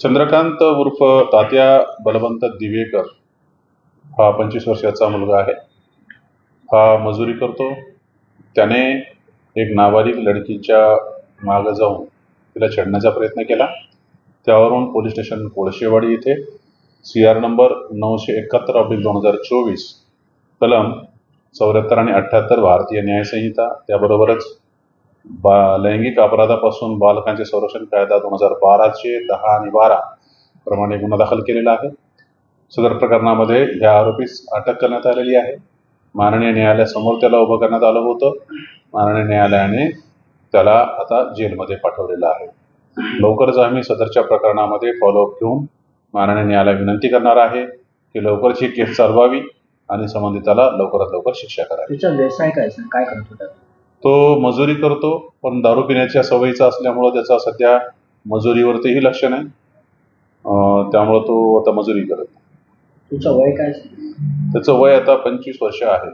चंद्रकांत उर्फ तात्या बलवंत दिवेकर हा पंचवीस वर्षाचा मुलगा आहे. हा मजुरी करतो. त्याने एक नाबालिक लडकीच्या मागं जाऊन तिला छेडण्याचा प्रयत्न केला. त्यावरून पोलीस स्टेशन कोळशेवाडी येथे सी आर नंबर नऊशे एकाहत्तर ऑब्लिक दोन हजार चोवीस कलम चौऱ्याहत्तर आणि अठ्ठ्याहत्तर भारतीय न्यायसंहिता त्याबरोबरच बा लैंगिक अपराधापासून बालकांचे संरक्षण कायदा दोन हजार बाराचे दहा आणि बारा प्रमाणे गुन्हा दाखल केलेला आहे. सदर प्रकरणामध्ये ह्या आरोपीस अटक करण्यात आलेली आहे. माननीय न्यायालयासमोर त्याला उभं करण्यात आलं होतं. माननीय न्यायालयाने त्याला आता जेलमध्ये पाठवलेलं आहे. लवकरच आम्ही सदरच्या प्रकरणामध्ये फॉलोअप घेऊन माननीय न्यायालय विनंती करणार आहे की लवकरच ही केस चालवावी आणि संबंधिताला लवकरात लवकर शिक्षा करावी. व्यवसाय काय सर? काय करतो तो मजुरी करतो पण दारू पिण्याच्या सवयीचा असल्यामुळं त्याचा सध्या मजुरीवरतीही लक्ष नाही. त्यामुळं तो आता मजुरी करत तुझं वय काय? त्याचं वय आता पंचवीस वर्ष आहे.